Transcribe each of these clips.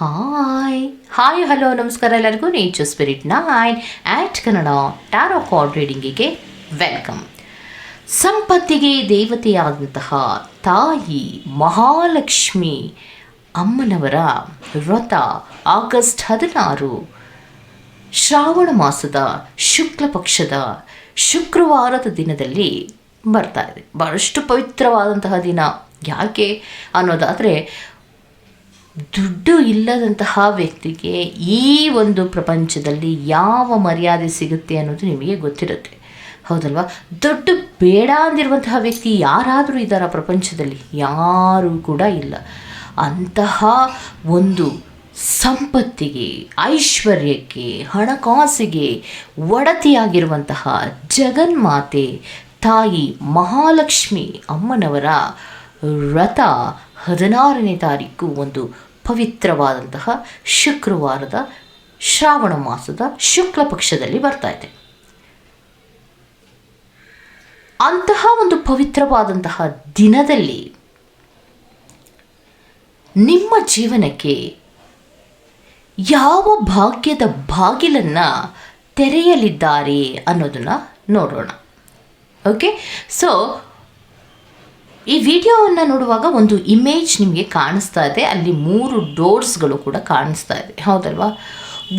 Hi hi hello ನಮಸ್ಕಾರ ಎಲ್ಲರಿಗೂ. Nature spirit nine at Kannada tarot card ರೀಡಿಂಗಿಗೆ welcome ಸಂಪತ್ತಿಗೆ ದೇವತೆಯಾದಂತಹ ತಾಯಿ ಮಹಾಲಕ್ಷ್ಮಿ ಅಮ್ಮನವರ ವ್ರತ ಆಗಸ್ಟ್ ಹದಿನಾರು ಶ್ರಾವಣ ಮಾಸದ ಶುಕ್ಲ ಪಕ್ಷದ ಶುಕ್ರವಾರದ ದಿನದಲ್ಲಿ ಬರ್ತಾ ಇದೆ. ಬಹಳಷ್ಟು ಪವಿತ್ರವಾದಂತಹ ದಿನ. ಯಾಕೆ ಅನ್ನೋದಾದರೆ ದುಡ್ಡು ಇಲ್ಲದಂತಹ ವ್ಯಕ್ತಿಗೆ ಈ ಒಂದು ಪ್ರಪಂಚದಲ್ಲಿ ಯಾವ ಮರ್ಯಾದೆ ಸಿಗುತ್ತೆ ಅನ್ನೋದು ನಿಮಗೆ ಗೊತ್ತಿರುತ್ತೆ. ಹೌದಲ್ವಾ? ದುಡ್ಡು ಬೇಡ ಅಂದಿರುವಂತಹ ವ್ಯಕ್ತಿ ಯಾರಾದರೂ ಇದ್ದಾರಾ ಪ್ರಪಂಚದಲ್ಲಿ? ಯಾರೂ ಕೂಡ ಇಲ್ಲ. ಅಂತಹ ಒಂದು ಸಂಪತ್ತಿಗೆ, ಐಶ್ವರ್ಯಕ್ಕೆ, ಹಣಕಾಸಿಗೆ ಒಡತಿಯಾಗಿರುವಂತಹ ಜಗನ್ಮಾತೆ ತಾಯಿ ಮಹಾಲಕ್ಷ್ಮಿ ಅಮ್ಮನವರ ವ್ರತ ಹದಿನಾರನೇ ತಾರೀಕು ಒಂದು ಪವಿತ್ರವಾದಂತಹ ಶುಕ್ರವಾರದ ಶ್ರಾವಣ ಮಾಸದ ಶುಕ್ಲ ಪಕ್ಷದಲ್ಲಿ ಬರ್ತಾ ಇದೆ. ಅಂತಹ ಒಂದು ಪವಿತ್ರವಾದಂತಹ ದಿನದಲ್ಲಿ ನಿಮ್ಮ ಜೀವನಕ್ಕೆ ಯಾವ ಭಾಗ್ಯದ ಬಾಗಿಲನ್ನು ತೆರೆಯಲಿದ್ದಾರೆ ಅನ್ನೋದನ್ನು ನೋಡೋಣ. ಓಕೆ ಸೊ ಈ ವಿಡಿಯೋವನ್ನು ನೋಡುವಾಗ ಒಂದು ಇಮೇಜ್ ನಿಮಗೆ ಕಾಣಿಸ್ತಾ ಇದೆ. ಅಲ್ಲಿ ಮೂರು ಡೋರ್ಸ್ಗಳು ಕೂಡ ಕಾಣಿಸ್ತಾ ಇದೆ. ಹೌದಲ್ವಾ?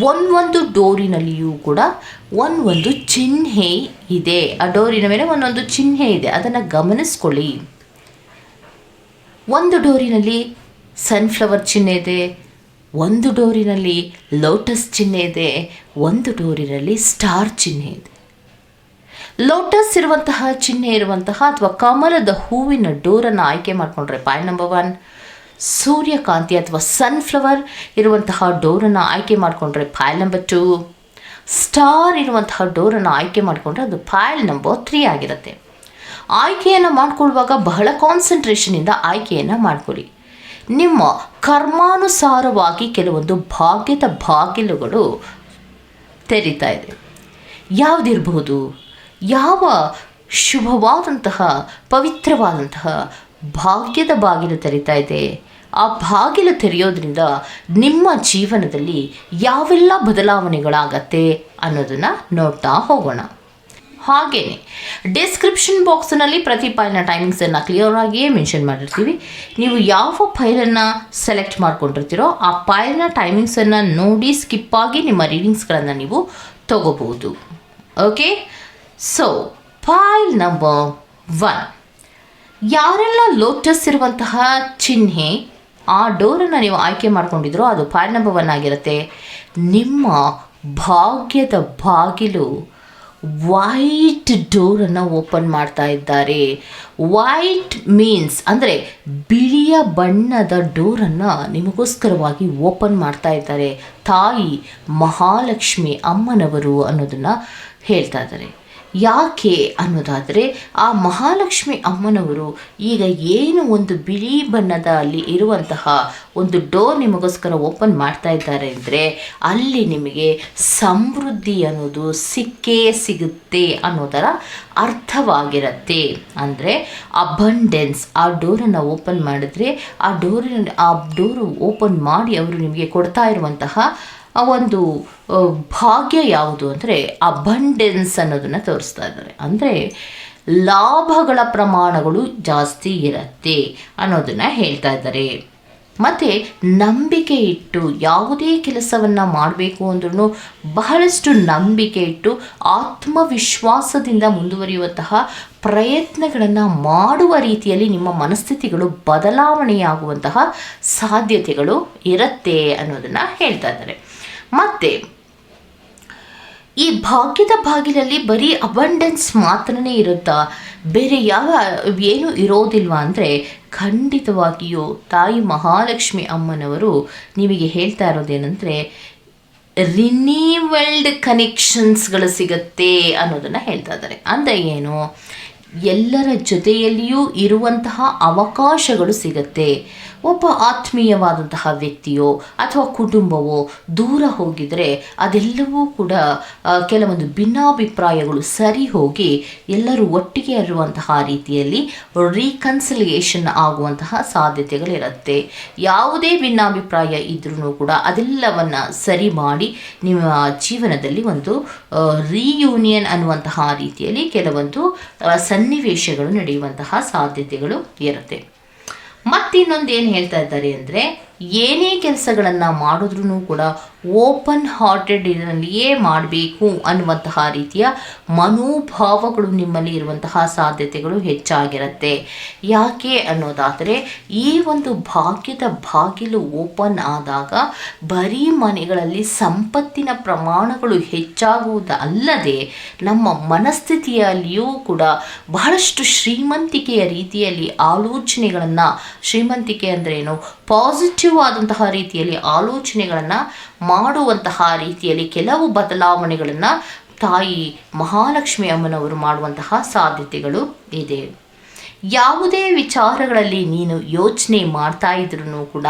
ಒಂದೊಂದು ಡೋರಿನಲ್ಲಿಯೂ ಕೂಡ ಒಂದೊಂದು ಚಿಹ್ನೆ ಇದೆ. ಆ ಡೋರಿನ ಮೇಲೆ ಒಂದೊಂದು ಚಿಹ್ನೆ ಇದೆ. ಅದನ್ನು ಗಮನಿಸ್ಕೊಳ್ಳಿ. ಒಂದು ಡೋರಿನಲ್ಲಿ ಸನ್ಫ್ಲವರ್ ಚಿಹ್ನೆ ಇದೆ. ಒಂದು ಡೋರಿನಲ್ಲಿ ಲೋಟಸ್ ಚಿಹ್ನೆ ಇದೆ. ಒಂದು ಡೋರಿನಲ್ಲಿ ಸ್ಟಾರ್ ಚಿಹ್ನೆ ಇದೆ. ಲೋಟಸ್ ಇರುವಂತಹ ಚಿಹ್ನೆ ಇರುವಂತಹ ಅಥವಾ ಕಮಲದ ಹೂವಿನ ಡೋರನ್ನು ಆಯ್ಕೆ ಮಾಡಿಕೊಂಡ್ರೆ ಪಾಯಿಂಟ್ ನಂಬರ್ ಒನ್ ಸೂರ್ಯಕಾಂತಿ ಅಥವಾ ಸನ್ಫ್ಲವರ್ ಇರುವಂತಹ ಡೋರನ್ನು ಆಯ್ಕೆ ಮಾಡಿಕೊಂಡ್ರೆ ಫೈಲ್ ನಂಬರ್ ಟು ಸ್ಟಾರ್ ಇರುವಂತಹ ಡೋರನ್ನು ಆಯ್ಕೆ ಮಾಡಿಕೊಂಡ್ರೆ ಅದು ಫೈಲ್ ನಂಬರ್ ತ್ರೀ ಆಗಿರುತ್ತೆ. ಆಯ್ಕೆಯನ್ನು ಮಾಡಿಕೊಳ್ಳುವಾಗ ಬಹಳ ಕಾನ್ಸಂಟ್ರೇಷನಿಂದ ಆಯ್ಕೆಯನ್ನು ಮಾಡಿಕೊಳ್ಳಿ. ನಿಮ್ಮ ಕರ್ಮಾನುಸಾರವಾಗಿ ಕೆಲವೊಂದು ಭಾಗ್ಯದ ಬಾಗಿಲುಗಳು ತೆರೀತಾ ಇದೆ. ಯಾವುದಿರಬಹುದು? ಯಾವ ಶುಭವಾದಂತಹ, ಪವಿತ್ರವಾದಂತಹ ಭಾಗ್ಯದ ಬಾಗಿಲು ತೆರೀತಾ ಇದೆ. ಆ ಬಾಗಿಲು ತೆರೆಯೋದ್ರಿಂದ ನಿಮ್ಮ ಜೀವನದಲ್ಲಿ ಯಾವೆಲ್ಲ ಬದಲಾವಣೆಗಳಾಗತ್ತೆ ಅನ್ನೋದನ್ನು ನೋಡ್ತಾ ಹೋಗೋಣ. ಹಾಗೆಯೇ ಡಿಸ್ಕ್ರಿಪ್ಷನ್ ಬಾಕ್ಸ್ನಲ್ಲಿ ಪ್ರತಿ ಫೈಲ್ನ ಟೈಮಿಂಗ್ಸನ್ನು ಕ್ಲಿಯರ್ ಆಗಿಯೇ ಮೆನ್ಷನ್ ಮಾಡಿರ್ತೀವಿ. ನೀವು ಯಾವ ಫೈಲನ್ನು ಸೆಲೆಕ್ಟ್ ಮಾಡ್ಕೊಂಡಿರ್ತೀರೋ ಆ ಫೈಲ್ನ ಟೈಮಿಂಗ್ಸನ್ನು ನೋಡಿ ಸ್ಕಿಪ್ ಆಗಿ ನಿಮ್ಮ ರೀಡಿಂಗ್ಸ್ಗಳನ್ನು ನೀವು ತಗೋಬಹುದು okay so pile number one ಯಾರೆಲ್ಲ ಲೋಟಸ್ ಇರುವಂತಹ ಚಿಹ್ನೆ ಆ ಡೋರನ್ನು ನೀವು ಆಯ್ಕೆ ಮಾಡ್ಕೊಂಡಿದ್ರೋ ಅದು ಫೈಲ್ ನಂಬರ್ ಒನ್ ಆಗಿರುತ್ತೆ. ನಿಮ್ಮ ಭಾಗ್ಯದ ಬಾಗಿಲು ವೈಟ್ ಡೋರನ್ನು ಓಪನ್ ಮಾಡ್ತಾ ಇದ್ದಾರೆ. ವೈಟ್ ಮೀನ್ಸ್ ಅಂದರೆ ಬಿಳಿಯ ಬಣ್ಣದ ಡೋರನ್ನು ನಿಮಗೋಸ್ಕರವಾಗಿ ಓಪನ್ ಮಾಡ್ತಾ ಇದ್ದಾರೆ. ತಾಯಿ ಮಹಾಲಕ್ಷ್ಮಿ ಅಮ್ಮನವರು ಅನ್ನೋದನ್ನು ಹೇಳ್ತಾ ಇದ್ದಾರೆ. ಯಾಕೆ ಅನ್ನೋದಾದರೆ ಆ ಮಹಾಲಕ್ಷ್ಮಿ ಅಮ್ಮನವರು ಈಗ ಏನು ಒಂದು ಬಿಳಿ ಬಣ್ಣದ ಅಲ್ಲಿ ಇರುವಂತಹ ಒಂದು ಡೋರ್ ನಿಮಗೋಸ್ಕರ ಓಪನ್ ಮಾಡ್ತಾ ಇದ್ದಾರೆ ಅಂದರೆ ಅಲ್ಲಿ ನಿಮಗೆ ಸಮೃದ್ಧಿ ಅನ್ನೋದು ಸಿಕ್ಕೇ ಸಿಗುತ್ತೆ ಅನ್ನೋದರ ಅರ್ಥವಾಗಿರುತ್ತೆ. ಅಂದರೆ ಅಬಂಡೆನ್ಸ್ ಆ ಡೋರನ್ನು ಓಪನ್ ಮಾಡಿದ್ರೆ ಆ ಡೋರಿನ, ಆ ಡೋರು ಓಪನ್ ಮಾಡಿ ಅವರು ನಿಮಗೆ ಕೊಡ್ತಾ ಇರುವಂತಹ ಆ ಒಂದು ಭಾಗ್ಯ ಯಾವುದು ಅಂದರೆ ಅಬಂಡೆನ್ಸ್ ಅನ್ನೋದನ್ನು ತೋರಿಸ್ತಾ ಇದ್ದಾರೆ. ಅಂದರೆ ಲಾಭಗಳ ಪ್ರಮಾಣಗಳು ಜಾಸ್ತಿ ಇರುತ್ತೆ ಅನ್ನೋದನ್ನು ಹೇಳ್ತಾ ಇದ್ದಾರೆ. ಮತ್ತು ನಂಬಿಕೆ ಇಟ್ಟು ಯಾವುದೇ ಕೆಲಸವನ್ನು ಮಾಡಬೇಕು ಅಂದ್ರೂ ಬಹಳಷ್ಟು ನಂಬಿಕೆ ಇಟ್ಟು ಆತ್ಮವಿಶ್ವಾಸದಿಂದ ಮುಂದುವರಿಯುವಂತಹ ಪ್ರಯತ್ನಗಳನ್ನು ಮಾಡುವ ರೀತಿಯಲ್ಲಿ ನಿಮ್ಮ ಮನಸ್ಥಿತಿಗಳು ಬದಲಾವಣೆಯಾಗುವಂತಹ ಸಾಧ್ಯತೆಗಳು ಇರುತ್ತೆ ಅನ್ನೋದನ್ನು ಹೇಳ್ತಾ ಇದ್ದಾರೆ. ಮತ್ತು, ಈ ಭಾಗ್ಯದ ಬಾಗಿಲಲ್ಲಿ ಬರೀ ಅಬಂಡೆನ್ಸ್ ಮಾತ್ರನೇ ಇರುತ್ತಾ, ಬೇರೆ ಯಾವ ಏನು ಇರೋದಿಲ್ವಾ ಅಂದರೆ, ಖಂಡಿತವಾಗಿಯೂ ತಾಯಿ ಮಹಾಲಕ್ಷ್ಮಿ ಅಮ್ಮನವರು ನಿಮಗೆ ಹೇಳ್ತಾ ಇರೋದೇನೆಂದರೆ ರಿನೀವಲ್ಡ್ ಕನೆಕ್ಷನ್ಸ್ಗಳು ಸಿಗತ್ತೆ ಅನ್ನೋದನ್ನು ಹೇಳ್ತಾ ಇದ್ದಾರೆ. ಅಂದರೆ ಏನು? ಎಲ್ಲರ ಜೊತೆಯಲ್ಲಿಯೂ ಇರುವಂತಹ ಅವಕಾಶಗಳು ಸಿಗತ್ತೆ. ಒಬ್ಬ ಆತ್ಮೀಯವಾದಂತಹ ವ್ಯಕ್ತಿಯೋ ಅಥವಾ ಕುಟುಂಬವೋ ದೂರ ಹೋಗಿದರೆ ಅದೆಲ್ಲವೂ ಕೂಡ ಕೆಲವೊಂದು ಭಿನ್ನಾಭಿಪ್ರಾಯಗಳು ಸರಿ ಹೋಗಿ ಎಲ್ಲರೂ ಒಟ್ಟಿಗೆ ಇರುವಂತಹ ರೀತಿಯಲ್ಲಿ ರೀಕನ್ಸಿಲಿಯೇಷನ್ ಆಗುವಂತಹ ಸಾಧ್ಯತೆಗಳಿರುತ್ತೆ. ಯಾವುದೇ ಭಿನ್ನಾಭಿಪ್ರಾಯ ಇದ್ರೂ ಕೂಡ ಅದೆಲ್ಲವನ್ನ ಸರಿ ಮಾಡಿ ನಿಮ್ಮ ಜೀವನದಲ್ಲಿ ಒಂದು ರೀಯೂನಿಯನ್ ಅನ್ನುವಂತಹ ರೀತಿಯಲ್ಲಿ ಕೆಲವೊಂದು ಸನ್ನಿವೇಶಗಳು ನಡೆಯುವಂತಹ ಸಾಧ್ಯತೆಗಳು ಇರುತ್ತೆ. ಮತ್ತಿನ್ನೊಂದು ಏನು ಹೇಳ್ತಾ ಇದ್ದಾರೆ ಅಂದರೆ ಏನೇ ಕೆಲಸಗಳನ್ನು ಮಾಡಿದ್ರೂ ಕೂಡ ಓಪನ್ ಹಾರ್ಟೆಡ್ ಇದರಲ್ಲಿಯೇ ಮಾಡಬೇಕು ಅನ್ನುವಂತಹ ರೀತಿಯ ಮನೋಭಾವಗಳು ನಿಮ್ಮಲ್ಲಿ ಇರುವಂತಹ ಸಾಧ್ಯತೆಗಳು ಹೆಚ್ಚಾಗಿರುತ್ತೆ. ಯಾಕೆ ಅನ್ನೋದಾದರೆ, ಈ ಒಂದು ಭಾಗ್ಯದ ಬಾಗಿಲು ಓಪನ್ ಆದಾಗ ಬರೀ ಮನೆಗಳಲ್ಲಿ ಸಂಪತ್ತಿನ ಪ್ರಮಾಣಗಳು ಹೆಚ್ಚಾಗುವುದು ಅಲ್ಲದೆ ನಮ್ಮ ಮನಸ್ಥಿತಿಯಲ್ಲಿಯೂ ಕೂಡ ಬಹಳಷ್ಟು ಶ್ರೀಮಂತಿಕೆಯ ರೀತಿಯಲ್ಲಿ ಆಲೋಚನೆಗಳನ್ನು, ಶ್ರೀಮಂತಿಕೆ ಅಂದ್ರೇನು ಪಾಸಿಟಿವ್ ಆದಂತಹ ರೀತಿಯಲ್ಲಿ ಆಲೋಚನೆಗಳನ್ನು ಮಾಡುವಂತಹ ರೀತಿಯಲ್ಲಿ ಕೆಲವು ಬದಲಾವಣೆಗಳನ್ನು ತಾಯಿ ಮಹಾಲಕ್ಷ್ಮಿ ಅಮ್ಮನವರು ಮಾಡುವಂತಹ ಸಾಧ್ಯತೆಗಳು ಇದೆ. ಯಾವುದೇ ವಿಚಾರಗಳಲ್ಲಿ ನೀನು ಯೋಚನೆ ಮಾಡ್ತಾ ಇದ್ರೂ ಕೂಡ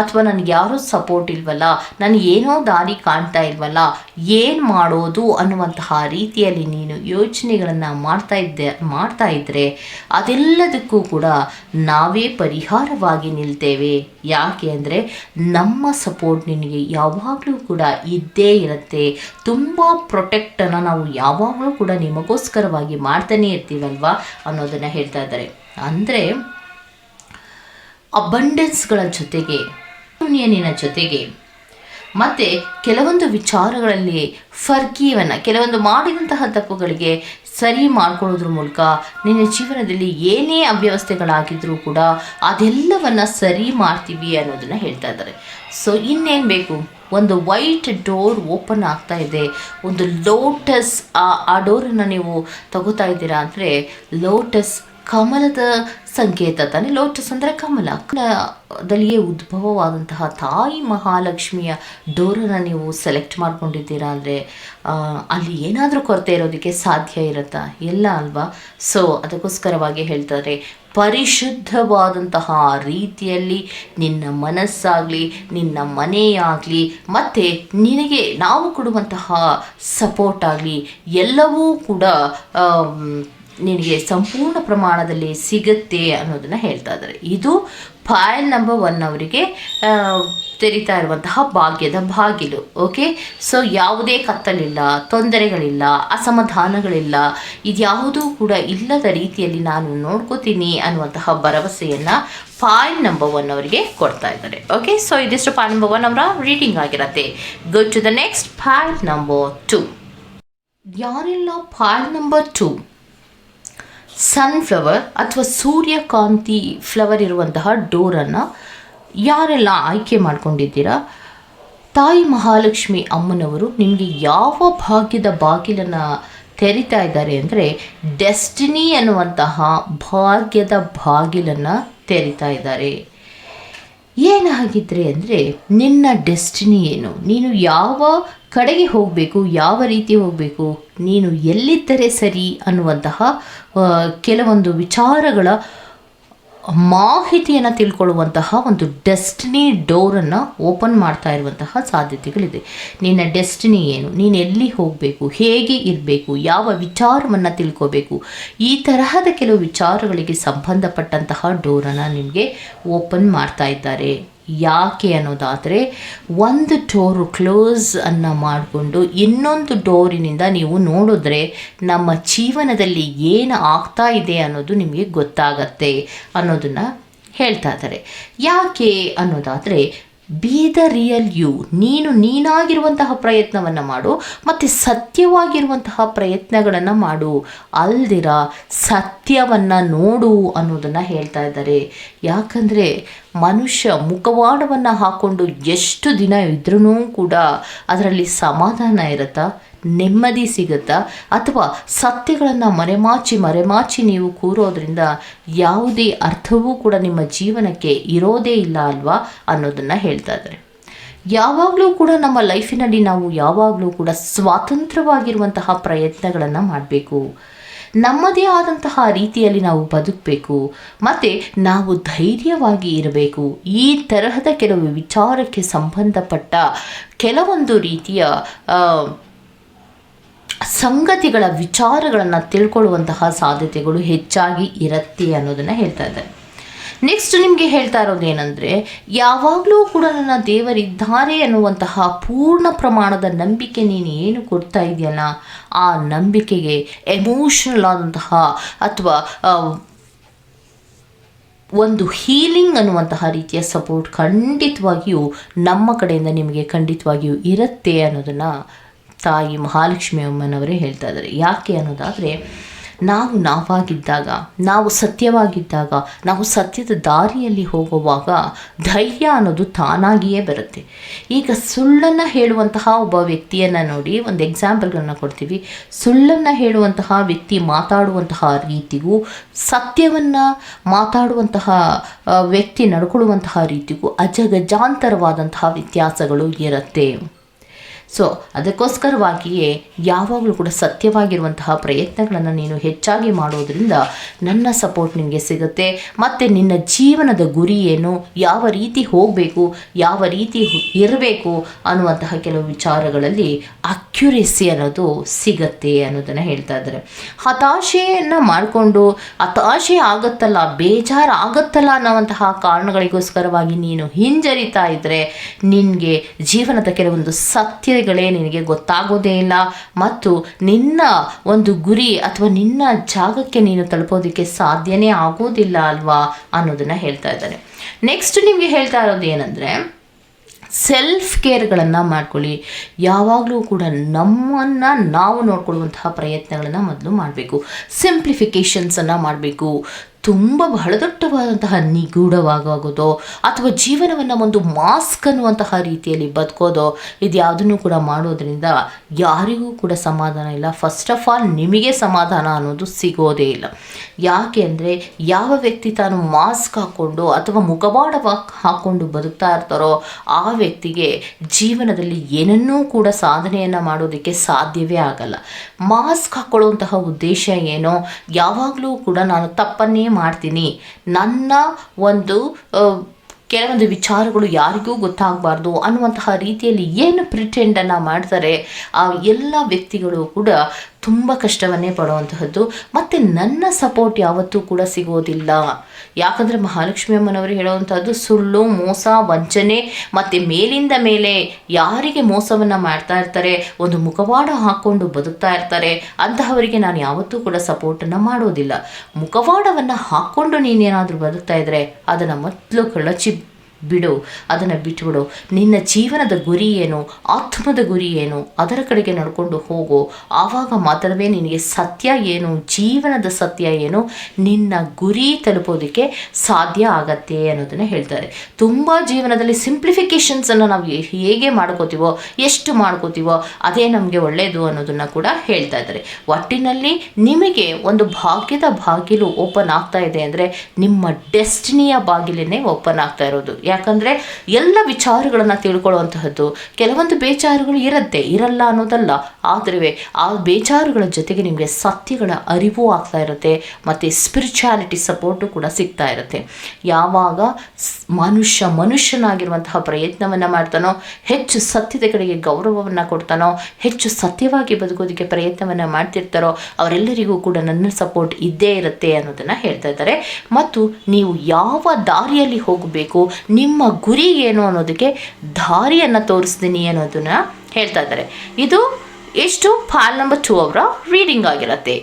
ಅಥವಾ ನನಗೆ ಯಾರೂ ಸಪೋರ್ಟ್ ಇಲ್ವಲ್ಲ, ನಾನು ಏನೋ ದಾರಿ ಕಾಣ್ತಾ ಇಲ್ವಲ್ಲ, ಏನು ಮಾಡೋದು ಅನ್ನುವಂತಹ ರೀತಿಯಲ್ಲಿ ನೀನು ಯೋಚನೆಗಳನ್ನು ಮಾಡ್ತಾ ಇದ್ದೆ, ಮಾಡ್ತಾ ಇದ್ದರೆ ಅದೆಲ್ಲದಕ್ಕೂ ಕೂಡ ನಾವೇ ಪರಿಹಾರವಾಗಿ ನಿಲ್ತೇವೆ. ಯಾಕೆ ಅಂದರೆ ನಮ್ಮ ಸಪೋರ್ಟ್ ನಿನಗೆ ಯಾವಾಗಲೂ ಕೂಡ ಇದ್ದೇ ಇರುತ್ತೆ. ತುಂಬ ಪ್ರೊಟೆಕ್ಟನ್ನು ನಾವು ಯಾವಾಗಲೂ ಕೂಡ ನಿಮಗೋಸ್ಕರವಾಗಿ ಮಾಡ್ತಾನೆ ಇರ್ತೀವಲ್ವಾ ಅನ್ನೋದನ್ನು ಹೇಳ್ತಾ ಇದ್ದಾರೆ. ಅಂದರೆ ಅಬಂಡೆನ್ಸ್ಗಳ ಜೊತೆಗೆ ಯೂನಿಯನಿನ ಜೊತೆಗೆ, ಮತ್ತು ಕೆಲವೊಂದು ವಿಚಾರಗಳಲ್ಲಿ ಫರ್ಕೀವನ್ನು ಕೆಲವೊಂದು ಮಾಡಿದಂತಹ ತಪ್ಪುಗಳಿಗೆ ಸರಿ ಮಾಡ್ಕೊಳ್ಳೋದ್ರ ಮೂಲಕ ನಿನ್ನ ಜೀವನದಲ್ಲಿ ಏನೇ ಅವ್ಯವಸ್ಥೆಗಳಾಗಿದ್ರೂ ಕೂಡ ಅದೆಲ್ಲವನ್ನು ಸರಿ ಮಾಡ್ತೀವಿ ಅನ್ನೋದನ್ನು ಹೇಳ್ತಾ ಇದ್ದಾರೆ. ಸೊ ಇನ್ನೇನು ಬೇಕು? ಒಂದು ವೈಟ್ ಡೋರ್ ಓಪನ್ ಆಗ್ತಾ ಇದೆ. ಒಂದು ಲೋಟಸ್ ಆ ಆ ಡೋರನ್ನು ನೀವು ತಗೋತಾ ಇದ್ದೀರಾ ಅಂದರೆ ಲೋಟಸ್ ಕಮಲದ ಸಂಕೇತ ತಾನೆ ಲೋಟಸ್ ಅಂದರೆ ಕಮಲ. ದಲ್ಲಿಯೇ ಉದ್ಭವವಾದಂತಹ ತಾಯಿ ಮಹಾಲಕ್ಷ್ಮಿಯ ಡೋರನ್ನು ನೀವು ಸೆಲೆಕ್ಟ್ ಮಾಡ್ಕೊಂಡಿದ್ದೀರಾ ಅಂದರೆ ಅಲ್ಲಿ ಏನಾದರೂ ಕೊರತೆ ಇರೋದಕ್ಕೆ ಸಾಧ್ಯ ಇರುತ್ತಾ? ಎಲ್ಲ ಅಲ್ವಾ? ಸೊ ಅದಕ್ಕೋಸ್ಕರವಾಗಿ ಹೇಳ್ತಾರೆ ಪರಿಶುದ್ಧವಾದಂತಹ ರೀತಿಯಲ್ಲಿ ನಿನ್ನ ಮನಸ್ಸಾಗಲಿ, ನಿನ್ನ ಮನೆಯಾಗಲಿ, ಮತ್ತು ನಿನಗೆ ನಾವು ಕೊಡುವಂತಹ ಸಪೋರ್ಟ್ ಆಗಲಿ, ಎಲ್ಲವೂ ಕೂಡ ನಿನಗೆ ಸಂಪೂರ್ಣ ಪ್ರಮಾಣದಲ್ಲಿ ಸಿಗುತ್ತೆ ಅನ್ನೋದನ್ನು ಹೇಳ್ತಾ ಇದ್ದಾರೆ. ಇದು ಫೈಲ್ ನಂಬರ್ ಒನ್ ಅವರಿಗೆ ತೆರಿತಾ ಇರುವಂತಹ ಭಾಗ್ಯದ ಬಾಗಿಲು, ಓಕೆ? ಸೊ, ಯಾವುದೇ ಕತ್ತಲಿಲ್ಲ, ತೊಂದರೆಗಳಿಲ್ಲ, ಅಸಮಾಧಾನಗಳಿಲ್ಲ, ಇದ್ಯಾವುದೂ ಕೂಡ ಇಲ್ಲದ ರೀತಿಯಲ್ಲಿ ನಾನು ನೋಡ್ಕೋತೀನಿ ಅನ್ನುವಂತಹ ಭರವಸೆಯನ್ನು ಫೈಲ್ ನಂಬರ್ ಒನ್ ಅವರಿಗೆ ಕೊಡ್ತಾ ಇದ್ದಾರೆ, ಓಕೆ? ಸೊ, ಇದಿಷ್ಟು ಫೈಲ್ ನಂಬರ್ ಒನ್ ಅವರ ರೀಡಿಂಗ್ ಆಗಿರತ್ತೆ. Go to the next pile number two. ಯಾರೆಲ್ಲ ಫೈಲ್ ನಂಬರ್ ಟು? ಸನ್ಫ್ಲವರ್ ಅಥವಾ ಸೂರ್ಯಕಾಂತಿ ಫ್ಲವರ್ ಇರುವಂತಹ ಡೋರನ್ನು ಯಾರೆಲ್ಲ ಆಯ್ಕೆ ಮಾಡ್ಕೊಂಡಿದ್ದೀರಾ, ತಾಯಿ ಮಹಾಲಕ್ಷ್ಮಿ ಅಮ್ಮನವರು ನಿಮಗೆ ಯಾವ ಭಾಗ್ಯದ ಬಾಗಿಲನ್ನು ತೆರಿತಾ ಇದ್ದಾರೆ ಅಂದರೆ ಡೆಸ್ಟಿನಿ ಅನ್ನುವಂತಹ ಭಾಗ್ಯದ ಬಾಗಿಲನ್ನು ತೆರಿತಾ ಇದ್ದಾರೆ. ಏನಾಗಿದ್ರೆ ಅಂದರೆ ನಿನ್ನ ಡೆಸ್ಟಿನಿ ಏನು? ನೀನು ಯಾವ ಕಡೆಗೆ ಹೋಗಬೇಕು? ಯಾವ ರೀತಿ ಹೋಗಬೇಕು? ನೀನು ಎಲ್ಲಿದ್ದರೆ ಸರಿ ಅನ್ನುವಂತಹ ಕೆಲವೊಂದು ವಿಚಾರಗಳ ಮಾಹಿತಿಯನ್ನು ತಿಳ್ಕೊಳ್ಳುವಂತಹ ಒಂದು ಡೆಸ್ಟಿನಿ ಡೋರನ್ನು ಓಪನ್ ಮಾಡ್ತಾ ಇರುವಂತಹ ಸಾಧ್ಯತೆಗಳಿದೆ. ನಿನ್ನ ಡೆಸ್ಟಿನಿ ಏನು? ನೀನು ಎಲ್ಲಿ ಹೋಗಬೇಕು? ಹೇಗೆ ಇರಬೇಕು? ಯಾವ ವಿಚಾರವನ್ನು ತಿಳ್ಕೋಬೇಕು? ಈ ತರಹದ ಕೆಲವು ವಿಚಾರಗಳಿಗೆ ಸಂಬಂಧಪಟ್ಟಂತಹ ಡೋರನ್ನು ನಿಮಗೆ ಓಪನ್ ಮಾಡ್ತಾ ಇದ್ದಾರೆ. ಯಾಕೆ ಅನ್ನೋದಾದರೆ ಒಂದು ಡೋರು ಕ್ಲೋಸ್ ಅನ್ನು ಮಾಡಿಕೊಂಡು ಇನ್ನೊಂದು ಡೋರಿನಿಂದ ನೀವು ನೋಡಿದ್ರೆ ನಮ್ಮ ಜೀವನದಲ್ಲಿ ಏನು ಆಗ್ತಾ ಇದೆ ಅನ್ನೋದು ನಿಮಗೆ ಗೊತ್ತಾಗತ್ತೆ ಅನ್ನೋದನ್ನು ಹೇಳ್ತಾ ಇದ್ದಾರೆ ಯಾಕೆ ಅನ್ನೋದಾದರೆ ಬಿ ದ ರಿಯಲ್ ಯು ನೀನು ನೀನಾಗಿರುವಂತಹ ಪ್ರಯತ್ನವನ್ನು ಮಾಡು, ಮತ್ತು ಸತ್ಯವಾಗಿರುವಂತಹ ಪ್ರಯತ್ನಗಳನ್ನು ಮಾಡು. ಅಲ್ದಿರ ಸತ್ಯವನ್ನು ನೋಡು ಅನ್ನೋದನ್ನು ಹೇಳ್ತಾ ಇದ್ದಾರೆ. ಯಾಕಂದರೆ ಮನುಷ್ಯ ಮುಖವಾಡವನ್ನು ಹಾಕ್ಕೊಂಡು ಎಷ್ಟು ದಿನ ಇದ್ರೂ ಕೂಡ ಅದರಲ್ಲಿ ಸಮಾಧಾನ ಇರುತ್ತಾ? ನೆಮ್ಮದಿ ಸಿಗುತ್ತಾ? ಅಥವಾ ಸತ್ಯಗಳನ್ನು ಮರೆಮಾಚಿ ಮರೆಮಾಚಿ ನೀವು ಕೂರೋದ್ರಿಂದ ಯಾವುದೇ ಅರ್ಥವೂ ಕೂಡ ನಿಮ್ಮ ಜೀವನಕ್ಕೆ ಇರೋದೇ ಇಲ್ಲ ಅಲ್ವಾ ಅನ್ನೋದನ್ನು ಹೇಳ್ತಾ ಇದ್ದಾರೆ. ಯಾವಾಗಲೂ ಕೂಡ ನಮ್ಮ ಲೈಫಿನಲ್ಲಿ ನಾವು ಯಾವಾಗಲೂ ಕೂಡ ಸ್ವಾತಂತ್ರ್ಯವಾಗಿರುವಂತಹ ಪ್ರಯತ್ನಗಳನ್ನು ಮಾಡಬೇಕು. ನಮ್ಮದೇ ಆದಂತಹ ರೀತಿಯಲ್ಲಿ ನಾವು ಬದುಕಬೇಕು. ಮತ್ತು ನಾವು ಧೈರ್ಯವಾಗಿ ಇರಬೇಕು. ಈ ತರಹದ ಕೆಲವು ವಿಚಾರಕ್ಕೆ ಸಂಬಂಧಪಟ್ಟ ಕೆಲವೊಂದು ರೀತಿಯ ಸಂಗತಿಗಳ ವಿಚಾರಗಳನ್ನು ತಿಳ್ಕೊಳ್ಳುವಂತಹ ಸಾಧ್ಯತೆಗಳು ಹೆಚ್ಚಾಗಿ ಇರುತ್ತೆ ಅನ್ನೋದನ್ನು ಹೇಳ್ತಾ ಇದ್ದಾರೆ. ನೆಕ್ಸ್ಟ್ ನಿಮಗೆ ಹೇಳ್ತಾ ಇರೋದು ಯಾವಾಗಲೂ ಕೂಡ ನನ್ನ ದೇವರಿದ್ದಾರೆ ಅನ್ನುವಂತಹ ಪೂರ್ಣ ಪ್ರಮಾಣದ ನಂಬಿಕೆ ನೀನು ಏನು ಕೊಡ್ತಾ ಇದೆಯಲ್ಲ, ಆ ನಂಬಿಕೆಗೆ ಎಮೋಷನಲ್ ಆದಂತಹ ಅಥವಾ ಒಂದು ಹೀಲಿಂಗ್ ಅನ್ನುವಂತಹ ರೀತಿಯ ಸಪೋರ್ಟ್ ಖಂಡಿತವಾಗಿಯೂ ನಮ್ಮ ಕಡೆಯಿಂದ ನಿಮಗೆ ಖಂಡಿತವಾಗಿಯೂ ಇರುತ್ತೆ ಅನ್ನೋದನ್ನು ತಾಯಿ ಮಹಾಲಕ್ಷ್ಮಿ ಅಮ್ಮನವರೇ ಹೇಳ್ತಾ ಇದ್ದಾರೆ. ಯಾಕೆ ಅನ್ನೋದಾದರೆ, ನಾವು ನಾವಾಗಿದ್ದಾಗ, ನಾವು ಸತ್ಯವಾಗಿದ್ದಾಗ, ನಾವು ಸತ್ಯದ ದಾರಿಯಲ್ಲಿ ಹೋಗುವಾಗ ಧೈರ್ಯ ಅನ್ನೋದು ತಾನಾಗಿಯೇ ಬರುತ್ತೆ. ಈಗ ಸುಳ್ಳನ್ನು ಹೇಳುವಂತಹ ಒಬ್ಬ ವ್ಯಕ್ತಿಯನ್ನು ನೋಡಿ ಒಂದು ಎಕ್ಸಾಂಪಲ್ಗಳನ್ನ ಕೊಡ್ತೀವಿ. ಸುಳ್ಳನ್ನು ಹೇಳುವಂತಹ ವ್ಯಕ್ತಿ ಮಾತಾಡುವಂತಹ ರೀತಿಗೂ, ಸತ್ಯವನ್ನು ಮಾತಾಡುವಂತಹ ವ್ಯಕ್ತಿ ನಡ್ಕೊಳ್ಳುವಂತಹ ರೀತಿಗೂ ಅಜಗಜಾಂತರವಾದಂತಹ ವ್ಯತ್ಯಾಸಗಳು ಇರುತ್ತೆ. ಸೊ ಅದಕ್ಕೋಸ್ಕರವಾಗಿಯೇ ಯಾವಾಗಲೂ ಕೂಡ ಸತ್ಯವಾಗಿರುವಂತಹ ಪ್ರಯತ್ನಗಳನ್ನು ನೀನು ಹೆಚ್ಚಾಗಿ ಮಾಡೋದ್ರಿಂದ ನನ್ನ ಸಪೋರ್ಟ್ ನಿಮಗೆ ಸಿಗುತ್ತೆ. ಮತ್ತು ನಿನ್ನ ಜೀವನದ ಗುರಿ ಏನು? ಯಾವ ರೀತಿ ಹೋಗಬೇಕು? ಯಾವ ರೀತಿ ಇರಬೇಕು? ಅನ್ನುವಂತಹ ಕೆಲವು ವಿಚಾರಗಳಲ್ಲಿ ಅಕ್ಯುರೇಸಿ ಅನ್ನೋದು ಸಿಗತ್ತೆ ಅನ್ನೋದನ್ನು ಹೇಳ್ತಾ ಇದ್ದಾರೆ. ಹತಾಶೆಯನ್ನು ಮಾಡಿಕೊಂಡು, ಹತಾಶೆ ಆಗುತ್ತಲ್ಲ, ಬೇಜಾರು ಆಗುತ್ತಲ್ಲ ಅನ್ನುವಂತಹ ಕಾರಣಗಳಿಗೋಸ್ಕರವಾಗಿ ನೀನು ಹಿಂಜರಿತಾ ಇದ್ದರೆ ನಿನಗೆ ಜೀವನದ ಕೆಲವೊಂದು ಸತ್ಯಗಳೇ ನಿನಗೆ ಗೊತ್ತಾಗೋದೇ ಇಲ್ಲ ಮತ್ತು ನಿನ್ನ ಒಂದು ಗುರಿ ಅಥವಾ ನಿನ್ನ ಜಾಗಕ್ಕೆ ನೀನು ತಲುಪೋದಕ್ಕೆ ಸಾಧ್ಯನೇ ಆಗೋದಿಲ್ಲ ಅಲ್ವಾ ಅನ್ನೋದನ್ನು ಹೇಳ್ತಾ ಇದ್ದಾರೆ ನೆಕ್ಸ್ಟ್ ನಿಮಗೆ ಹೇಳ್ತಾ ಇರೋದು ಏನಂದರೆ ಸೆಲ್ಫ್ ಕೇರ್ಗಳನ್ನು ಮಾಡ್ಕೊಳ್ಳಿ. ಯಾವಾಗಲೂ ಕೂಡ ನಮ್ಮನ್ನು ನಾವು ನೋಡ್ಕೊಳ್ಳುವಂತಹ ಪ್ರಯತ್ನಗಳನ್ನು ಮೊದಲು ಮಾಡಬೇಕು. ಸಿಂಪ್ಲಿಫಿಕೇಷನ್ಸನ್ನು ಮಾಡಬೇಕು. ತುಂಬ ಬಹಳ ದೊಡ್ಡವಾದಂತಹ ನಿಗೂಢವಾಗೋದೋ ಅಥವಾ ಜೀವನವನ್ನು ಒಂದು ಮಾಸ್ಕ್ ಅನ್ನುವಂತಹ ರೀತಿಯಲ್ಲಿ ಬದುಕೋದೋ ಇದ್ಯಾವುದನ್ನು ಕೂಡ ಮಾಡೋದ್ರಿಂದ ಯಾರಿಗೂ ಕೂಡ ಸಮಾಧಾನ ಇಲ್ಲ. ಫಸ್ಟ್ ಆಫ್ ಆಲ್ ನಿಮಗೆ ಸಮಾಧಾನ ಅನ್ನೋದು ಸಿಗೋದೇ ಇಲ್ಲ. ಯಾಕೆ ಅಂದರೆ ಯಾವ ವ್ಯಕ್ತಿ ತಾನು ಮಾಸ್ಕ್ ಹಾಕ್ಕೊಂಡು ಅಥವಾ ಮುಖವಾಡ ಹಾಕ್ಕೊಂಡು ಬದುಕ್ತಾ ಇರ್ತಾರೋ ಆ ವ್ಯಕ್ತಿಗೆ ಜೀವನದಲ್ಲಿ ಏನನ್ನೂ ಕೂಡ ಸಾಧನೆಯನ್ನು ಮಾಡೋದಕ್ಕೆ ಸಾಧ್ಯವೇ ಆಗಲ್ಲ. ಮಾಸ್ಕ್ ಹಾಕ್ಕೊಳ್ಳುವಂತಹ ಉದ್ದೇಶ ಏನೋ? ಯಾವಾಗಲೂ ಕೂಡ ನಾನು ತಪ್ಪನ್ನೇ ಮಾಡ್ತೀನಿ. ನನ್ನ ಒಂದು ಕೆಲವೊಂದು ವಿಚಾರಗಳು ಯಾರಿಗೂ ಗೊತ್ತಾಗಬಾರ್ದು ಅನ್ನುವಂತಹ ರೀತಿಯಲ್ಲಿ ಏನು ಪ್ರಿಟೆಂಡನ್ನು ಮಾಡ್ತಾರೆ, ಆ ಎಲ್ಲ ವ್ಯಕ್ತಿಗಳು ಕೂಡ ತುಂಬ ಕಷ್ಟವನ್ನೇ ಪಡುವಂತಹದ್ದು. ಮತ್ತು ನನ್ನ ಸಪೋರ್ಟ್ ಯಾವತ್ತೂ ಕೂಡ ಸಿಗೋದಿಲ್ಲ. ಯಾಕಂದರೆ ಮಹಾಲಕ್ಷ್ಮಿ ಅಮ್ಮನವರು ಹೇಳುವಂಥದ್ದು ಸುಳ್ಳು, ಮೋಸ, ವಂಚನೆ, ಮತ್ತು ಮೇಲಿಂದ ಮೇಲೆ ಯಾರಿಗೆ ಮೋಸವನ್ನು ಮಾಡ್ತಾ ಇರ್ತಾರೆ, ಒಂದು ಮುಖವಾಡ ಹಾಕ್ಕೊಂಡು ಬದುಕ್ತಾ ಇರ್ತಾರೆ, ಅಂತಹವರಿಗೆ ನಾನು ಯಾವತ್ತೂ ಕೂಡ ಸಪೋರ್ಟನ್ನು ಮಾಡೋದಿಲ್ಲ. ಮುಖವಾಡವನ್ನು ಹಾಕ್ಕೊಂಡು ನೀನೇನಾದರೂ ಬದುಕ್ತಾ ಇದ್ದರೆ ಅದನ್ನು ಮೊದಲು ಕಳಚಿ ಬಿಡು, ಅದನ್ನು ಬಿಟ್ಟುಬಿಡು ನಿನ್ನ ಜೀವನದ ಗುರಿ ಏನು? ಆತ್ಮದ ಗುರಿ ಏನು? ಅದರ ಕಡೆಗೆ ನಡ್ಕೊಂಡು ಹೋಗು. ಆವಾಗ ಮಾತ್ರವೇ ನಿನಗೆ ಸತ್ಯ ಏನು? ಜೀವನದ ಸತ್ಯ ಏನು? ನಿನ್ನ ಗುರಿ ತಲುಪೋದಕ್ಕೆ ಸಾಧ್ಯ ಆಗತ್ತೆ ಅನ್ನೋದನ್ನು ಹೇಳ್ತಾರೆ. ತುಂಬ ಜೀವನದಲ್ಲಿ ಸಿಂಪ್ಲಿಫಿಕೇಷನ್ಸನ್ನು ನಾವು ಹೇಗೆ ಮಾಡ್ಕೋತೀವೋ, ಎಷ್ಟು ಮಾಡ್ಕೋತೀವೋ, ಅದೇ ನಮಗೆ ಒಳ್ಳೆಯದು ಅನ್ನೋದನ್ನು ಕೂಡ ಹೇಳ್ತಾ ಇದ್ದಾರೆ. ಒಟ್ಟಿನಲ್ಲಿ ನಿಮಗೆ ಒಂದು ಭಾಗ್ಯದ ಬಾಗಿಲು ಓಪನ್ ಆಗ್ತಾ ಇದೆ ಅಂದರೆ ನಿಮ್ಮ ಡೆಸ್ಟಿನಿಯ ಬಾಗಿಲನ್ನೇ ಓಪನ್ ಆಗ್ತಾ ಇರೋದು. ಯಾಕಂದರೆ ಎಲ್ಲ ವಿಚಾರಗಳನ್ನು ತಿಳ್ಕೊಳ್ಳುವಂತಹದ್ದು. ಕೆಲವೊಂದು ಬೇಚಾರಗಳು ಇರುತ್ತೆ, ಇರಲ್ಲ ಅನ್ನೋದಲ್ಲ. ಆದರೆ ಆ ಬೇಚಾರಗಳ ಜೊತೆಗೆ ನಿಮಗೆ ಸತ್ಯಗಳ ಅರಿವು ಆಗ್ತಾ ಇರುತ್ತೆ, ಮತ್ತು ಸ್ಪಿರಿಚುಯಾಲಿಟಿ ಸಪೋರ್ಟು ಕೂಡ ಸಿಗ್ತಾ ಇರುತ್ತೆ. ಯಾವಾಗ ಮನುಷ್ಯ ಮನುಷ್ಯನಾಗಿರುವಂತಹ ಪ್ರಯತ್ನವನ್ನು ಮಾಡ್ತಾನೋ, ಹೆಚ್ಚು ಸತ್ಯದ ಕಡೆಗೆ ಗೌರವವನ್ನು ಕೊಡ್ತಾನೋ, ಹೆಚ್ಚು ಸತ್ಯವಾಗಿ ಬದುಕೋದಕ್ಕೆ ಪ್ರಯತ್ನವನ್ನು ಮಾಡ್ತಿರ್ತಾರೋ, ಅವರೆಲ್ಲರಿಗೂ ಕೂಡ ನನ್ನ ಸಪೋರ್ಟ್ ಇದ್ದೇ ಇರುತ್ತೆ ಅನ್ನೋದನ್ನು ಹೇಳ್ತಾ ಇದ್ದಾರೆ. ಮತ್ತು ನೀವು ಯಾವ ದಾರಿಯಲ್ಲಿ ಹೋಗಬೇಕು ನಿಮ್ಮ ಗುರಿ ಏನು ಅನ್ನೋದಕ್ಕೆ ದಾರಿಯನ್ನು ತೋರಿಸ್ತೀನಿ ಅನ್ನೋದನ್ನು ಹೇಳ್ತಾ ಇದ್ದಾರೆ. ಇದು ಎಷ್ಟು ಫೈಲ್ ನಂಬರ್ ಟೂ ಅವರ ರೀಡಿಂಗ್ ಆಗಿರುತ್ತೆ.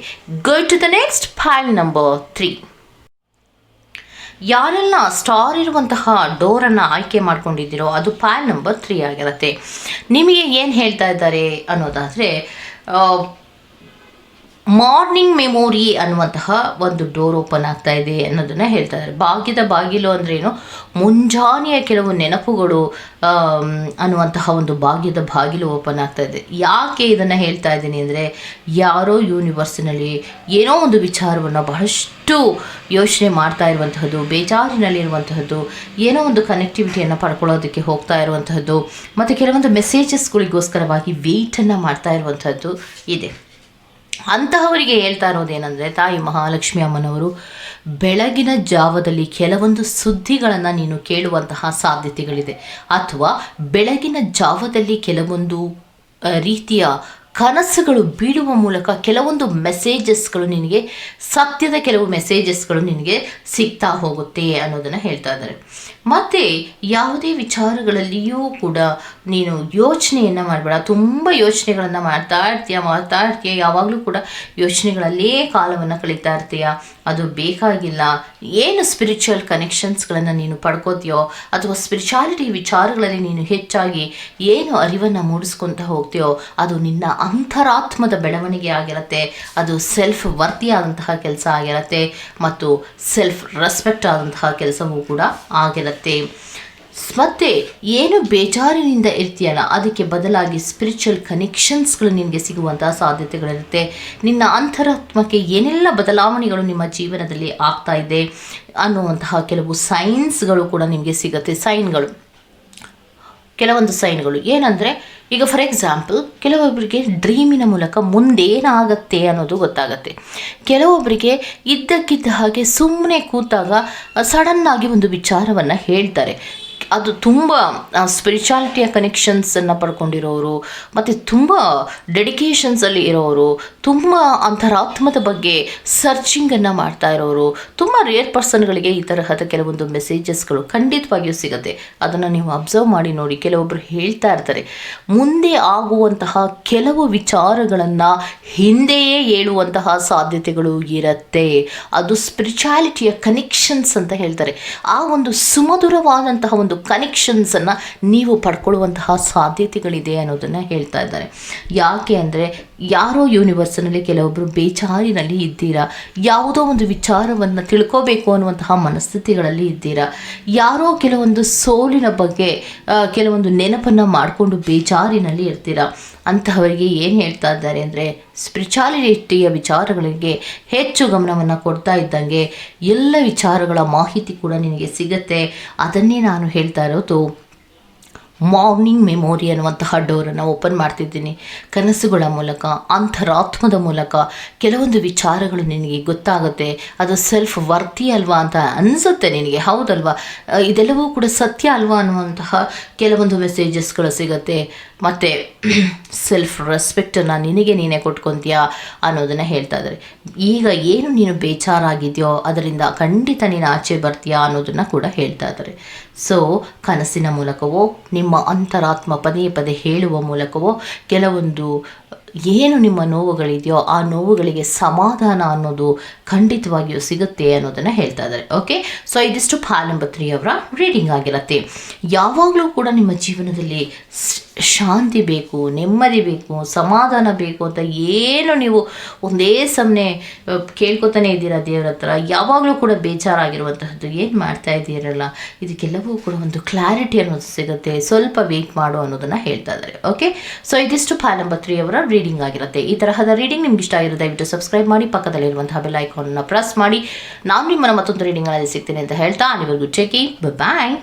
Go to the next pile number three ಯಾರೆಲ್ಲ ಸ್ಟಾರ್ ಇರುವಂತಹ ಡೋರನ್ನು ಆಯ್ಕೆ ಮಾಡ್ಕೊಂಡಿದ್ದೀರೋ ಅದು ಫೈಲ್ ನಂಬರ್ ತ್ರೀ ಆಗಿರುತ್ತೆ. ನಿಮಗೆ ಏನು ಹೇಳ್ತಾ ಇದ್ದಾರೆ ಅನ್ನೋದಾದರೆ ಮಾರ್ನಿಂಗ್ ಮೆಮೊರಿ ಅನ್ನುವಂತಹ ಒಂದು ಡೋರ್ ಓಪನ್ ಆಗ್ತಾ ಇದೆ ಅನ್ನೋದನ್ನು ಹೇಳ್ತಾ ಇದ್ದಾರೆ. ಭಾಗ್ಯದ ಬಾಗಿಲು ಏನು? ಮುಂಜಾನೆಯ ಕೆಲವು ನೆನಪುಗಳು ಅನ್ನುವಂತಹ ಒಂದು ಭಾಗ್ಯದ ಬಾಗಿಲು ಓಪನ್ ಆಗ್ತಾ ಇದೆ. ಯಾಕೆ ಇದನ್ನು ಹೇಳ್ತಾ ಇದ್ದೀನಿ ಅಂದರೆ, ಯಾರೋ ಯೂನಿವರ್ಸಿನಲ್ಲಿ ಏನೋ ಒಂದು ವಿಚಾರವನ್ನು ಬಹಳಷ್ಟು ಯೋಚನೆ ಮಾಡ್ತಾ ಇರುವಂತಹದ್ದು, ಬೇಜಾರಿನಲ್ಲಿರುವಂತಹದ್ದು, ಏನೋ ಒಂದು ಕನೆಕ್ಟಿವಿಟಿಯನ್ನು ಪಡ್ಕೊಳ್ಳೋದಕ್ಕೆ ಹೋಗ್ತಾ ಇರುವಂತಹದ್ದು, ಮತ್ತು ಕೆಲವೊಂದು ಮೆಸೇಜಸ್ಗಳಿಗೋಸ್ಕರವಾಗಿ ವೆಯ್ಟನ್ನು ಮಾಡ್ತಾ ಇರುವಂಥದ್ದು ಇದೆ. ಅಂತಹವರಿಗೆ ಹೇಳ್ತಾ ಇರೋದೇನೆಂದರೆ ತಾಯಿ ಮಹಾಲಕ್ಷ್ಮಿ ಅಮ್ಮನವರು, ಬೆಳಗಿನ ಜಾವದಲ್ಲಿ ಕೆಲವೊಂದು ಸುದ್ದಿಗಳನ್ನು ನೀನು ಕೇಳುವಂತಹ ಸಾಧ್ಯತೆಗಳಿದೆ. ಅಥವಾ ಬೆಳಗಿನ ಜಾವದಲ್ಲಿ ಕೆಲವೊಂದು ರೀತಿಯ ಕನಸುಗಳು ಬೀಳುವ ಮೂಲಕ ಕೆಲವೊಂದು ಮೆಸೇಜಸ್ಗಳು ನಿನಗೆ, ಸತ್ಯದ ಕೆಲವು ಮೆಸೇಜಸ್ಗಳು ನಿನಗೆ ಸಿಗ್ತಾ ಹೋಗುತ್ತೆ ಅನ್ನೋದನ್ನು ಹೇಳ್ತಾ ಇದ್ದಾರೆ. ಮತ್ತು ಯಾವುದೇ ವಿಚಾರಗಳಲ್ಲಿಯೂ ಕೂಡ ನೀನು ಯೋಚನೆಯನ್ನು ಮಾಡಬೇಡ. ತುಂಬ ಯೋಚನೆಗಳನ್ನು ಮಾಡ್ತಾ ಇರ್ತೀಯ ಮಾಡ್ತಾ ಇರ್ತೀಯ. ಯಾವಾಗಲೂ ಕೂಡ ಯೋಚನೆಗಳಲ್ಲೇ ಕಾಲವನ್ನು ಕಳೀತಾ ಇರ್ತೀಯ. ಅದು ಬೇಕಾಗಿಲ್ಲ. ಏನು ಸ್ಪಿರಿಚುವಲ್ ಕನೆಕ್ಷನ್ಸ್ಗಳನ್ನು ನೀನು ಪಡ್ಕೋತೀಯೋ ಅಥವಾ ಸ್ಪಿರಿಚುಯಾಲಿಟಿ ವಿಚಾರಗಳಲ್ಲಿ ನೀನು ಹೆಚ್ಚಾಗಿ ಏನು ಅರಿವನ್ನು ಮೂಡಿಸ್ಕೊತ ಹೋಗ್ತೀಯೋ ಅದು ನಿನ್ನ ಅಂತರಾತ್ಮದ ಬೆಳವಣಿಗೆ ಆಗಿರುತ್ತೆ, ಅದು ಸೆಲ್ಫ್ ವರ್ತಿಯಾದಂತಹ ಕೆಲಸ ಆಗಿರುತ್ತೆ ಮತ್ತು ಸೆಲ್ಫ್ ರೆಸ್ಪೆಕ್ಟ್ ಆದಂತಹ ಕೆಲಸವೂ ಕೂಡ ಆಗಿರುತ್ತೆ. ಮತ್ತು ಏನು ಬೇಜಾರಿನಿಂದ ಇರ್ತೀಯಲ್ಲ, ಅದಕ್ಕೆ ಬದಲಾಗಿ ಸ್ಪಿರಿಚುವಲ್ ಕನೆಕ್ಷನ್ಸ್ಗಳು ನಿನಗೆ ಸಿಗುವಂತಹ ಸಾಧ್ಯತೆಗಳಿರುತ್ತೆ. ನಿನ್ನ ಅಂತರಾತ್ಮಕ್ಕೆ ಏನೆಲ್ಲ ಬದಲಾವಣೆಗಳು ನಿಮ್ಮ ಜೀವನದಲ್ಲಿ ಆಗ್ತಾ ಇದೆ ಅನ್ನುವಂತಹ ಕೆಲವು ಸೈನ್ಸ್ಗಳು ಕೂಡ ನಿಮಗೆ ಸಿಗುತ್ತೆ. ಸೈನ್ಗಳು ಕೆಲವೊಂದು ಸೈನ್ಗಳು ಏನಂದರೆ, ಈಗ ಫಾರ್ ಎಕ್ಸಾಂಪಲ್ ಕೆಲವೊಬ್ಬರಿಗೆ ಡ್ರೀಮಿನ ಮೂಲಕ ಮುಂದೇನಾಗತ್ತೆ ಅನ್ನೋದು ಗೊತ್ತಾಗತ್ತೆ. ಕೆಲವೊಬ್ಬರಿಗೆ ಇದ್ದಕ್ಕಿದ್ದ ಹಾಗೆ ಸುಮ್ಮನೆ ಕೂತಾಗ ಸಡನ್ನಾಗಿ ಒಂದು ವಿಚಾರವನ್ನು ಹೇಳ್ತಾರೆ. ಅದು ತುಂಬ ಸ್ಪಿರಿಚುಯಾಲಿಟಿಯ ಕನೆಕ್ಷನ್ಸನ್ನು ಪಡ್ಕೊಂಡಿರೋರು, ಮತ್ತು ತುಂಬ ಡೆಡಿಕೇಶನ್ಸಲ್ಲಿ ಇರೋರು, ತುಂಬ ಅಂತರಾತ್ಮದ ಬಗ್ಗೆ ಸರ್ಚಿಂಗನ್ನು ಮಾಡ್ತಾ ಇರೋರು, ತುಂಬ ರೇರ್ ಪರ್ಸನ್ಗಳಿಗೆ ಈ ತರಹದ ಕೆಲವೊಂದು ಮೆಸೇಜಸ್ಗಳು ಖಂಡಿತವಾಗಿಯೂ ಸಿಗುತ್ತೆ. ಅದನ್ನು ನೀವು ಅಬ್ಸರ್ವ್ ಮಾಡಿ ನೋಡಿ ಕೆಲವೊಬ್ಬರು ಹೇಳ್ತಾ ಇರ್ತಾರೆ. ಮುಂದೆ ಆಗುವಂತಹ ಕೆಲವು ವಿಚಾರಗಳನ್ನು ಹಿಂದೆಯೇ ಹೇಳುವಂತಹ ಸಾಧ್ಯತೆಗಳು ಇರುತ್ತೆ. ಅದು ಸ್ಪಿರಿಚುಯಾಲಿಟಿಯ ಕನೆಕ್ಷನ್ಸ್ ಅಂತ ಹೇಳ್ತಾರೆ. ಆ ಒಂದು ಸುಮಧುರವಾದಂತಹ ಒಂದು ಕನೆಕ್ಷನ್ಸನ್ನು ನೀವು ಪಡ್ಕೊಳ್ಳುವಂತಹ ಸಾಧ್ಯತೆಗಳಿದೆ ಅನ್ನೋದನ್ನು ಹೇಳ್ತಾ ಇದ್ದಾರೆ. ಯಾಕೆ ಅಂದರೆ ಯಾರೋ ಯೂನಿವರ್ಸ್ನಲ್ಲಿ ಕೆಲವೊಬ್ಬರು ಬೇಜಾರಿನಲ್ಲಿ ಇದ್ದೀರಾ? ಯಾವುದೋ ಒಂದು ವಿಚಾರವನ್ನು ತಿಳ್ಕೋಬೇಕು ಅನ್ನುವಂತಹ ಮನಸ್ಥಿತಿಗಳಲ್ಲಿ ಇದ್ದೀರಾ? ಯಾರೋ ಕೆಲವೊಂದು ಸೋಲಿನ ಬಗ್ಗೆ ಕೆಲವೊಂದು ನೆನಪನ್ನು ಮಾಡಿಕೊಂಡು ಬೇಜಾರಿನಲ್ಲಿ ಇರ್ತೀರಾ? ಅಂತಹವರಿಗೆ ಏನು ಹೇಳ್ತಾ ಇದ್ದಾರೆ ಅಂದರೆ ಸ್ಪಿರಿಚುಯಾಲಿಟಿಯ ವಿಚಾರಗಳಿಗೆ ಹೆಚ್ಚು ಗಮನವನ್ನು ಕೊಡ್ತಾ ಇದ್ದಂಗೆ ಎಲ್ಲ ವಿಚಾರಗಳ ಮಾಹಿತಿ ಕೂಡ ನಿನಗೆ ಸಿಗುತ್ತೆ. ಅದನ್ನೇ ನಾನು ಹೇಳ್ತಾ ಇರೋದು. ಮಾರ್ನಿಂಗ್ ಮೆಮೊರಿ ಅನ್ನುವಂತಹ ಡೋರನ್ನು ಓಪನ್ ಮಾಡ್ತಿದ್ದೀನಿ. ಕನಸುಗಳ ಮೂಲಕ, ಅಂತರಾತ್ಮದ ಮೂಲಕ ಕೆಲವೊಂದು ವಿಚಾರಗಳು ನಿನಗೆ ಗೊತ್ತಾಗುತ್ತೆ. ಅದು ಸೆಲ್ಫ್ ವರ್ತಿ ಅಲ್ವಾ ಅಂತ ಅನಿಸುತ್ತೆ ನಿನಗೆ. ಹೌದಲ್ವಾ? ಇದೆಲ್ಲವೂ ಕೂಡ ಸತ್ಯ ಅಲ್ವಾ ಅನ್ನುವಂತಹ ಕೆಲವೊಂದು ಮೆಸೇಜಸ್ಗಳು ಸಿಗುತ್ತೆ. ಮತ್ತು ಸೆಲ್ಫ್ ರೆಸ್ಪೆಕ್ಟನ್ನು ನಿನಗೆ ನೀನೇ ಕೊಟ್ಕೊತೀಯಾ ಅನ್ನೋದನ್ನು ಹೇಳ್ತಾ ಇದ್ದಾರೆ. ಈಗ ಏನು ನೀನು ಬೇಜಾರಾಗಿದೆಯೋ ಅದರಿಂದ ಖಂಡಿತ ನೀನು ಆಚೆ ಬರ್ತೀಯಾ ಅನ್ನೋದನ್ನು ಕೂಡ ಹೇಳ್ತಾ ಇದ್ದಾರೆ. ಸೊ ಕನಸಿನ ಮೂಲಕವೋ, ನಿಮ್ಮ ಅಂತರಾತ್ಮ ಪದೇ ಪದೇ ಹೇಳುವ ಮೂಲಕವೋ ಕೆಲವೊಂದು ಏನು ನಿಮ್ಮ ನೋವುಗಳಿದೆಯೋ ಆ ನೋವುಗಳಿಗೆ ಸಮಾಧಾನ ಅನ್ನೋದು ಖಂಡಿತವಾಗಿಯೂ ಸಿಗುತ್ತೆ ಅನ್ನೋದನ್ನು ಹೇಳ್ತಾ ಇದ್ದಾರೆ. ಓಕೆ ಸೊ ಇದಿಷ್ಟು ಫಾಲ್ ನಂಬರ್ ತ್ರೀ ಅವರ ರೀಡಿಂಗ್ ಆಗಿರುತ್ತೆ. ಯಾವಾಗಲೂ ಕೂಡ ನಿಮ್ಮ ಜೀವನದಲ್ಲಿ ಶಾಂತಿ ಬೇಕು, ನೆಮ್ಮದಿ ಬೇಕು, ಸಮಾಧಾನ ಬೇಕು ಅಂತ ಏನು ನೀವು ಒಂದೇ ಸಮನೆ ಕೇಳ್ಕೊತಾನೆ ಇದ್ದೀರಾ ದೇವ್ರ ಹತ್ರ? ಯಾವಾಗಲೂ ಕೂಡ ಬೇಜಾರಾಗಿರುವಂತಹದ್ದು ಏನು ಮಾಡ್ತಾ ಇದ್ದೀರಲ್ಲ? ಇದಕ್ಕೆಲ್ಲವೂ ಕೂಡ ಒಂದು ಕ್ಲಾರಿಟಿ ಅನ್ನೋದು ಸಿಗುತ್ತೆ. ಸ್ವಲ್ಪ ವೇಟ್ ಮಾಡು ಅನ್ನೋದನ್ನು ಹೇಳ್ತಾ ಇದ್ದಾರೆ. ಓಕೆ ಸೊ ಇದಿಷ್ಟು ಫೈಲ್ ನಂಬರ್ ತ್ರೀ ಅವರ ರೀಡಿಂಗ್ ಆಗಿರುತ್ತೆ. ಈ ತರಹದ ರೀಡಿಂಗ್ ನಿಮ್ಗೆ ಇಷ್ಟ ಆಗಿರೋ ದಯವಿಟ್ಟು ಸಬ್ಸ್ಕ್ರೈಬ್ ಮಾಡಿ, ಪಕ್ಕದಲ್ಲಿರುವಂತಹ ಬೆಲ್ ಐಕಾನ್ನ ಪ್ರೆಸ್ ಮಾಡಿ. ನಾನು ನಿಮ್ಮನ್ನು ಮತ್ತೊಂದು ರೀಡಿಂಗ್ಗಳಲ್ಲಿ ಸಿಗ್ತೀನಿ ಅಂತ ಹೇಳ್ತಾ, ಅಲ್ಲಿವರೆಗೂ ಚೆಕಿ ಬಾಯ್